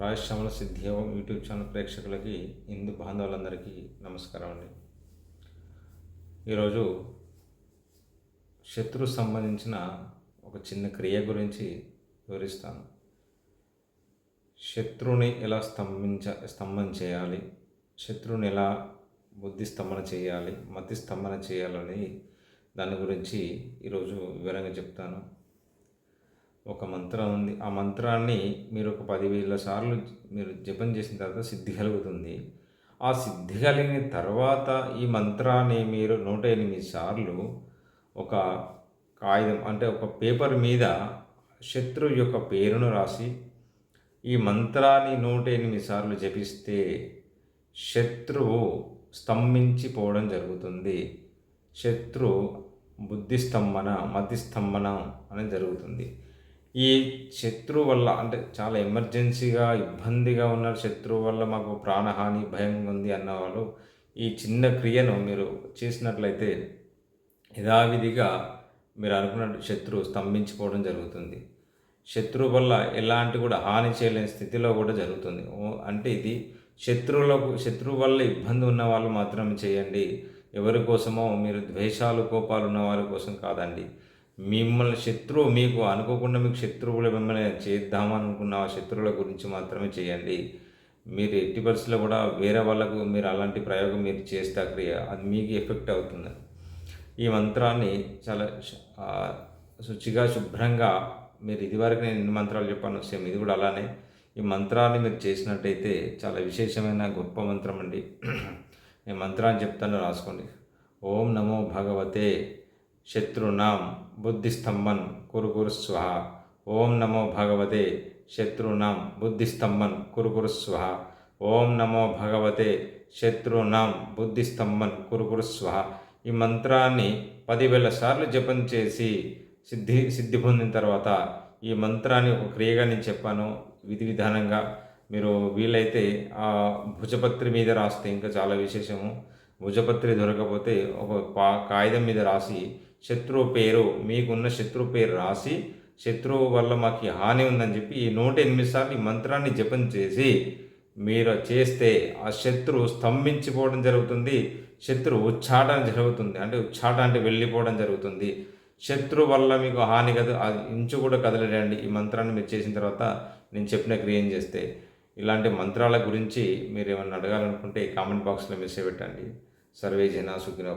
Rajashyamala సిద్ధియోగం YouTube channel ప్రేక్షకులకి హిందూ బాంధవులందరికీ నమస్కారం అండి. ఈరోజు శత్రు సంబంధించిన ఒక చిన్న క్రియ గురించి వివరిస్తాను. శత్రువుని ఎలా స్తంభించ స్తంభన చేయాలి? శత్రువుని ఎలా బుద్ధి స్తంభన చేయాలి? మతి స్తంభన చేయాలని దాని గురించి ఈరోజు వివరంగా చెప్తాను. ఒక మంత్రం ఉంది. ఆ మంత్రాన్ని మీరు ఒక పదివేల సార్లు మీరు జపం చేసిన తర్వాత సిద్ధి కలుగుతుంది. ఆ సిద్ధి కలిగిన తర్వాత ఈ మంత్రాన్ని మీరు నూట ఎనిమిది సార్లు ఒక కాగితం అంటే ఒక పేపర్ మీద శత్రువు యొక్క పేరును రాసి ఈ మంత్రాన్ని నూట ఎనిమిది సార్లు జపిస్తే శత్రువు స్తంభించిపోవడం జరుగుతుంది. శత్రు బుద్ధి స్తంభన మతి స్తంభన అనేది జరుగుతుంది. ఈ శత్రువు వల్ల అంటే చాలా ఎమర్జెన్సీగా ఇబ్బందిగా ఉన్న శత్రువు వల్ల మాకు ప్రాణహాని భయం ఉంది అన్నవాళ్ళు ఈ చిన్న క్రియను మీరు చేసినట్లయితే యథావిధిగా మీరు అనుకున్న శత్రువు స్తంభించిపోవడం జరుగుతుంది. శత్రువు వల్ల ఎలాంటి కూడా హాని చేయలేని స్థితిలో కూడా జరుగుతుంది. అంటే ఇది శత్రువులకు శత్రువు వల్ల ఇబ్బంది ఉన్న వాళ్ళు మాత్రమే చేయండి. ఎవరి కోసమో మీరు ద్వేషాలు కోపాలు ఉన్న వారి కోసం కాదండి. మిమ్మల్ని శత్రువు మీకు అనుకోకుండా మీకు శత్రువులు మిమ్మల్ని చేద్దామనుకున్న శత్రువుల గురించి మాత్రమే చేయండి. మీరు ఎట్టి పరిస్థితుల్లో కూడా వేరే వాళ్ళకు మీరు అలాంటి ప్రయోగం మీరు చేస్తే క్రియ అది మీకు ఎఫెక్ట్ అవుతుంది. ఈ మంత్రాన్ని చాలా శుచిగా శుభ్రంగా మీరు ఇదివరకు నేను ఎన్ని మంత్రాలు చెప్పాను సేమ్ ఇది కూడా అలానే. ఈ మంత్రాన్ని మీరు చేసినట్టయితే చాలా విశేషమైన గొప్ప మంత్రం అండి. నేను మంత్రాన్ని చెప్తాను రాసుకోండి. ఓం నమో భగవతే శత్రునాం బుద్ధిస్తంభన్ కురు స్వహ ఓం నమో భగవతే శత్రునాం బుద్ధిస్తంభన్ కురు స్వహ ఓం నమో భగవతే శత్రునాం బుద్ధిస్తంభన్ కురు స్వహ ఈ మంత్రాన్ని పదివేల సార్లు జపం చేసి సిద్ధి సిద్ధి పొందిన తర్వాత ఈ మంత్రాన్ని ఒక క్రియగా నేను చెప్పాను. విధి విధానంగా మీరు వీలైతే ఆ భుజపత్రి మీద రాస్తే ఇంకా చాలా విశేషము. భుజపత్రి దొరకకపోతే ఒక పా కాగితం మీద రాసి శత్రువు పేరు మీకున్న శత్రువు పేరు రాసి శత్రువు వల్ల మాకు హాని ఉందని చెప్పి ఈ నూట ఎనిమిది సార్లు ఈ మంత్రాన్ని జపం చేసి మీరు చేస్తే ఆ శత్రువు స్తంభించిపోవడం జరుగుతుంది శత్రువు ఉచ్చాటం జరుగుతుంది. అంటే ఉచ్చాట అంటే వెళ్ళిపోవడం జరుగుతుంది. శత్రు వల్ల మీకు హాని కద ఇంచు కూడా కదలడండి ఈ మంత్రాన్ని మీరు చేసిన తర్వాత నేను చెప్పిన క్రియం చేస్తే ఇలాంటి మంత్రాల గురించి మీరు ఏమైనా అడగాలనుకుంటే కామెంట్ బాక్స్లో మెసేజ్ పెట్టండి. సర్వే జన సుఖిన